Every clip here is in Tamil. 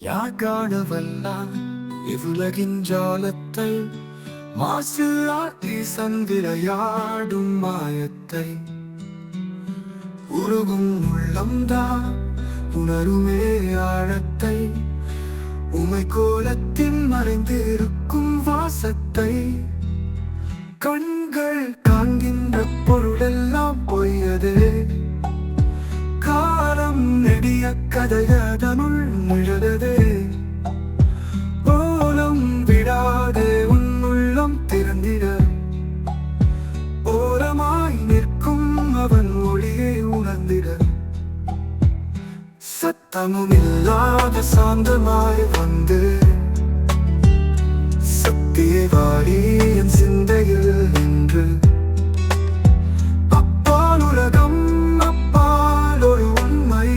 யாகாடவல்லான் இவ்வுலகின் ஜாலத்தை மாசு ஆட்டி சந்திரையாடும் மாயத்தை. உருகும் உள்ளம்தான் உணருமே ஆழத்தை. உமை கோலத்தின் மறைந்திருக்கும் வாசத்தை. கண்கள் காண்கின்ற பொருளெல்லாம் பொய்யதே. காலம் நெடிய கதையதனு சத்தமும் இல்லாத சாந்தமாய் வந்து சக்தியை வாடி என் சிந்தையில் நின்று அப்பால் உலகம் அப்பால் ஒரு உண்மை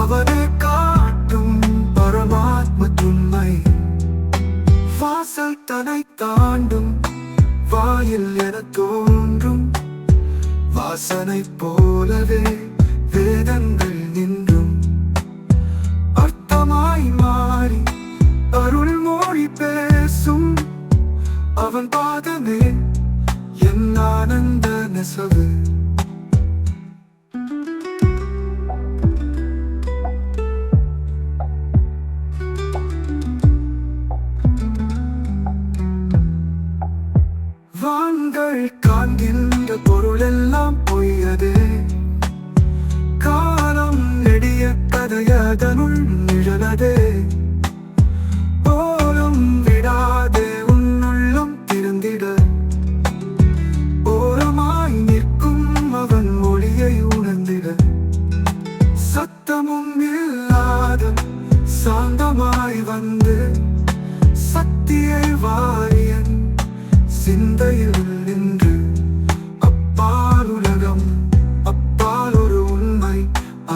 அவனை காட்டும் பரமாத்ம துண்மை வாசல் தனை தாண்டும் வாயில் என தோன்றும் வாசனை போலவே அவன் பாதமே என் ஆனந்த நெசவு. வான்கள் காண்கின்ற பொருள் எல்லாம் பொய்யது. காலம் நெடிய கதையதனுள் நிழலதே. சத்தமும் இல்லாத சாந்தமாய் வந்து சக்தியை வாரியன் சிந்தையில் நின்று அப்பால் உலகம் அப்பால் ஒரு உண்மை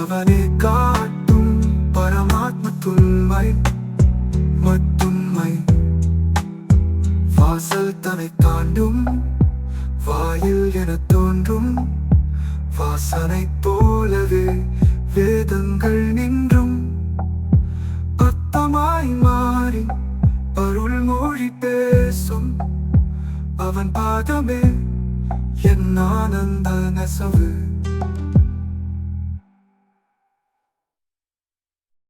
அவனை காட்டும் பரமாத்ம துண்மை மத்துண்மை வாசல் தனை தாண்டும் வாயில் என தோன்றும் வாசனை போலவே வேதங்கள் நின்றும். அர்த்தமாய் மாறி அருள் மொழி பேசும். அவன் பாதமே என் ஆனந்த நெசவு.